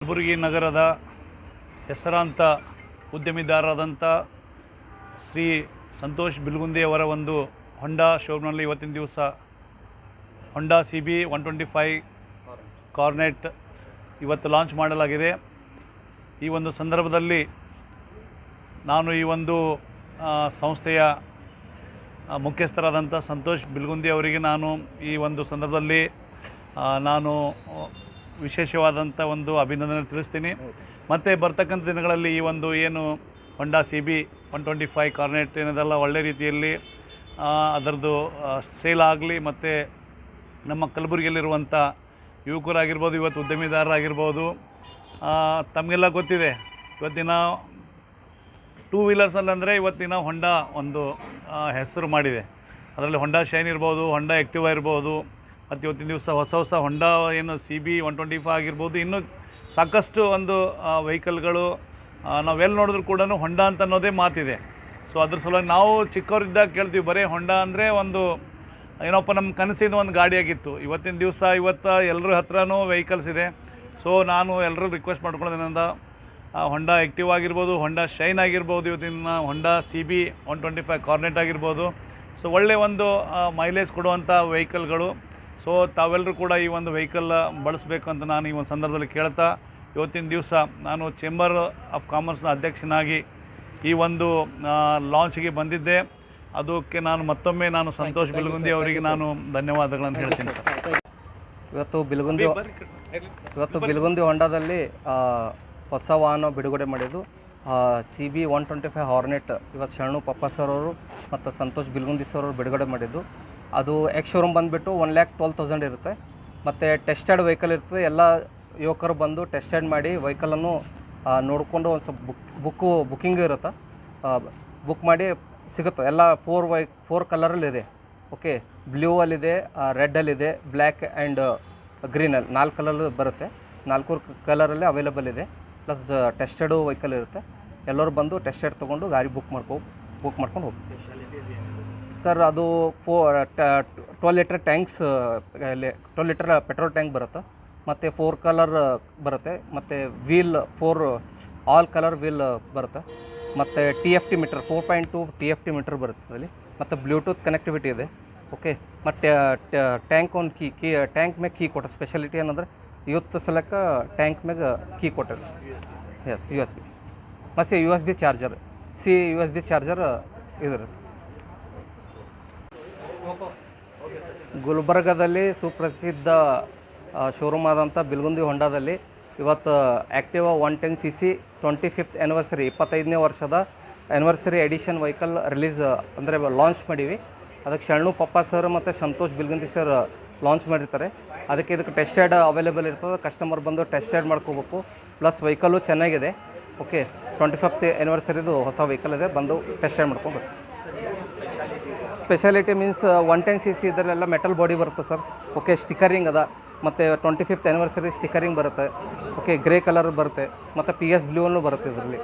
ಕಲಬುರಗಿ ನಗರದ ಹೆಸರಾಂತ ಉದ್ಯಮಿದಾರರಾದಂಥ ಶ್ರೀ ಸಂತೋಷ್ ಬಿಲ್ಗುಂದಿ ಅವರ ಒಂದು ಹೊಂಡಾ ಶೋರೂಮ್ನಲ್ಲಿ ಇವತ್ತಿನ ದಿವಸ Honda C B one twenty five Hornet ಇವತ್ತು ಲಾಂಚ್ ಮಾಡಲಾಗಿದೆ. ಈ ಒಂದು ಸಂದರ್ಭದಲ್ಲಿ ನಾನು ಈ ಒಂದು ಸಂಸ್ಥೆಯ ಮುಖ್ಯಸ್ಥರಾದಂಥ ಸಂತೋಷ್ ಬಿಲ್ಗುಂದಿ ಅವರಿಗೆ ನಾನು ಈ ಒಂದು ಸಂದರ್ಭದಲ್ಲಿ ನಾನು ವಿಶೇಷವಾದಂಥ ಒಂದು ಅಭಿನಂದನೆ ತಿಳಿಸ್ತೀನಿ. ಮತ್ತು ಬರ್ತಕ್ಕಂಥ ದಿನಗಳಲ್ಲಿ ಈ ಒಂದು ಏನು Honda C B one twenty five Hornet ಏನದೆಲ್ಲ ಒಳ್ಳೆ ರೀತಿಯಲ್ಲಿ ಅದರದ್ದು ಸೇಲ್ ಆಗಲಿ ಮತ್ತು ನಮ್ಮ ಕಲಬುರಗಿಯಲ್ಲಿರುವಂಥ ಯುವಕರಾಗಿರ್ಬೋದು, ಇವತ್ತು ಉದ್ಯಮಿದಾರರಾಗಿರ್ಬೋದು ತಮಗೆಲ್ಲ ಗೊತ್ತಿದೆ. ಇವತ್ತಿನ ಟೂ ವೀಲರ್ಸಲ್ಲಂದರೆ ಇವತ್ತಿನ ಹೊಂಡಾ ಒಂದು ಹೆಸರು ಮಾಡಿದೆ. ಅದರಲ್ಲಿ ಹೊಂಡಾ ಶೈನ್ ಇರ್ಬೋದು ಹೊಂಡಾ ಆ್ಯಕ್ಟಿವಾ ಇರ್ಬೋದು ಮತ್ತು ಇವತ್ತಿನ ದಿವಸ ಹೊಸ ಹೊಸ ಹೊಂಡಾ ಏನು C B one twenty five ಆಗಿರ್ಬೋದು, ಇನ್ನೂ ಸಾಕಷ್ಟು ಒಂದು ವೆಹಿಕಲ್ಗಳು ನಾವೆಲ್ಲಿ ನೋಡಿದ್ರು ಕೂಡ ಹೊಂಡ ಅಂತ ಅನ್ನೋದೇ ಮಾತಿದೆ. ಸೊ ಅದ್ರ ಸಲುವಾಗಿ ನಾವು ಚಿಕ್ಕವರಿದ್ದಾಗ ಕೇಳ್ತೀವಿ, ಬರೀ ಹೊಂಡಾ ಅಂದರೆ ಒಂದು, ಏನಪ್ಪ, ನಮ್ಮ ಕನಸಿನ ಒಂದು ಗಾಡಿಯಾಗಿತ್ತು. ಇವತ್ತಿನ ದಿವಸ ಇವತ್ತು ಎಲ್ಲರ ಹತ್ರನೂ ವೆಹಿಕಲ್ಸ್ ಇದೆ. ಸೊ ನಾನು ಎಲ್ಲರೂ ರಿಕ್ವೆಸ್ಟ್ ಮಾಡ್ಕೊಳ್ಳೋದೇನಂದ ಹೊಂಡ ಹೊಂಡಾ ಆ್ಯಕ್ಟಿವ್ ಆಗಿರ್ಬೋದು ಹೊಂಡಾ ಶೈನ್ ಆಗಿರ್ಬೋದು, ಇವತ್ತಿನ Honda C B one twenty five Hornet ಆಗಿರ್ಬೋದು. ಸೊ ಒಳ್ಳೆಯ ಒಂದು ಮೈಲೇಜ್ ಕೊಡುವಂಥ ವೆಹಿಕಲ್ಗಳು ಸೊ ತಾವೆಲ್ಲರೂ ಕೂಡ ಈ ಒಂದು ವೆಹಿಕಲ್ ಬಳಸಬೇಕು ಅಂತ ನಾನು ಈ ಒಂದು ಸಂದರ್ಭದಲ್ಲಿ ಕೇಳ್ತಾ ಇವತ್ತಿನ ದಿವಸ ನಾನು ಚೇಂಬರ್ ಆಫ್ ಕಾಮರ್ಸ್ನ ಅಧ್ಯಕ್ಷನಾಗಿ ಈ ಒಂದು ಲಾಂಚ್ಗೆ ಬಂದಿದ್ದೆ. ಅದಕ್ಕೆ ನಾನು ಮತ್ತೊಮ್ಮೆ ನಾನು ಸಂತೋಷ್ ಬಿಲ್ಗುಂದಿ ಅವರಿಗೆ ನಾನು ಧನ್ಯವಾದಗಳನ್ನು ಹೇಳ್ತೀನಿ ಸರ್ ಇವತ್ತು ಬಿಲ್ಗುಂದಿ ಇವತ್ತು ಬಿಲ್ಗುಂದಿ ಹೊಂಡದಲ್ಲಿ ಆ, ಹೊಸ ವಾಹನ ಬಿಡುಗಡೆ ಮಾಡಿದ್ದು C B one twenty five Hornet ಇವತ್ತು ಶರಣು ಪಪ್ಪ ಸರ್ ಅವರು ಮತ್ತು ಸಂತೋಷ್ ಬಿಲ್ಗುಂದಿ ಸರ್ ಅವರು ಬಿಡುಗಡೆ ಮಾಡಿದ್ದು. ಅದು ಎಕ್ಸ್ ಶೋರೂಮ್ ಬಂದುಬಿಟ್ಟು ಒನ್ ಲ್ಯಾಕ್ ಟ್ವೆಲ್ ತೌಸಂಡ್ ಇರುತ್ತೆ. ಮತ್ತು ಟೆಸ್ಟೆಡ್ ವೆಹಿಕಲ್ ಇರ್ತದೆ. ಎಲ್ಲ ಯುವಕರು ಬಂದು ಟೆಸ್ಟೆಡ್ ಮಾಡಿ ವೆಹಿಕಲನ್ನು ನೋಡಿಕೊಂಡು ಒಂದು ಸ್ವಲ್ಪ ಬುಕ್ ಬುಕ್ಕು ಬುಕ್ಕಿಂಗ್ ಇರುತ್ತೆ? ಬುಕ್ ಮಾಡಿ ಸಿಗುತ್ತೆ. ಎಲ್ಲ ಫೋರ್ ವೈ ಫೋರ್ ಕಲರಲ್ಲಿದೆ ಓಕೆ ಬ್ಲೂ ಅಲ್ಲಿದೆ ರೆಡ್ಡಲ್ಲಿದೆ ಬ್ಲ್ಯಾಕ್ ಆ್ಯಂಡ್ ಗ್ರೀನಲ್ಲಿ ನಾಲ್ಕು ಕಲರ್ ಬರುತ್ತೆ. ನಾಲ್ಕು ಕಲರಲ್ಲಿ ಅವೈಲೇಬಲ್ ಇದೆ. ಪ್ಲಸ್ ಟೆಸ್ಟೆಡು ವೆಹಿಕಲ್ ಇರುತ್ತೆ. ಎಲ್ಲರೂ ಬಂದು ಟೆಸ್ಟೆಡ್ ತೊಗೊಂಡು ಗಾಡಿ ಬುಕ್ ಮಾಡ್ಕೊ ಬುಕ್ ಮಾಡ್ಕೊಂಡು ಹೋಗ್ತೀವಿ ಸರ್, ಅದು ಫೋ twelve litre tanks twelve litre petrol tank ಬರುತ್ತೆ. ಮತ್ತು ಫೋರ್ ಕಲರ್ ಬರುತ್ತೆ. ಮತ್ತು wheel four all colour wheel ಬರುತ್ತೆ. ಮತ್ತು T F T meter four point two T F T meter ಬರುತ್ತೆ ಅದರಲ್ಲಿ ಮತ್ತು ಬ್ಲೂಟೂತ್ ಕನೆಕ್ಟಿವಿಟಿ ಇದೆ. ಓಕೆ ಮತ್ತು ಟ್ಯಾಂಕ್ ಒಂದು ಕೀ ಕೀ ಟ್ಯಾಂಕ್ ಮ್ಯಾಗೆ ಕೀ ಕೊಟ್ಟ ಸ್ಪೆಷಾಲಿಟಿ ಏನಂದ್ರೆ ಇವತ್ತು ಸಲಕ ಟ್ಯಾಂಕ್ ಮ್ಯಾಗೆ ಕೀ ಕೊಟ್ಟರು ಎಸ್ ಯು ಎಸ್ ಬಿ ಮತ್ತು U S B charger C U S B charger ಇದಿರುತ್ತೆ ಗುಲ್ಬರ್ಗದಲ್ಲಿ ಸುಪ್ರಸಿದ್ಧ ಶೋರೂಮ್ ಆದಂಥ ಬಿಲ್ಗುಂದಿ ಹೊಂಡಾದಲ್ಲಿ ಇವತ್ತು Activa one ten C C twenty fifth anniversary ಇಪ್ಪತ್ತೈದನೇ ವರ್ಷದ ಆ್ಯನಿವರ್ಸರಿ ಎಡಿಷನ್ ವೆಹಿಕಲ್ ರಿಲೀಸ್ ಅಂದರೆ ಲಾಂಚ್ ಮಾಡೀವಿ. ಅದಕ್ಕೆ ಶರಣು ಪಪ್ಪ ಸರ್ ಮತ್ತು ಸಂತೋಷ್ ಬಿಲ್ಗುಂದಿ ಸರ್ ಲಾಂಚ್ ಮಾಡಿರ್ತಾರೆ. ಅದಕ್ಕೆ ಇದಕ್ಕೆ ಟೆಸ್ಟ್ ಟೆಸ್ಟೆಡ್ ಅವೈಲೇಬಲ್ ಇರ್ತದೆ. ಕಸ್ಟಮರ್ ಬಂದು ಟೆಸ್ಟ್ ಟೆಸ್ಟೆಡ್ ಮಾಡ್ಕೋಬೇಕು. ಪ್ಲಸ್ ವೆಹಿಕಲ್ಲು ಚೆನ್ನಾಗಿದೆ. ಓಕೆ ಟ್ವೆಂಟಿ ಫಿಫ್ತ್ ಆ್ಯನಿವರ್ಸರಿದು ಹೊಸ ವೆಹಿಕಲ್ ಇದೆ. ಬಂದು ಟೆಸ್ಟ್ ಟೆಸ್ಟೆಡ್ ಮಾಡ್ಕೊಬೇಕು speciality means one ten C C ಇದರಲ್ಲೆಲ್ಲ ಮೆಟಲ್ ಬಾಡಿ ಬರುತ್ತೆ ಸರ್. ಓಕೆ ಸ್ಟಿಕರಿಂಗ್ ಅದ. ಮತ್ತು ಟ್ವೆಂಟಿ ಫಿಫ್ತ್ ಆ್ಯನಿವರ್ಸರಿ ಸ್ಟಿಕರಿಂಗ್ ಬರುತ್ತೆ. ಓಕೆ ಗ್ರೇ ಕಲರ್ ಬರುತ್ತೆ. ಮತ್ತು ಪಿ ಎಸ್ ಬ್ಲೂನು ಬರುತ್ತೆ ಇದರಲ್ಲಿ.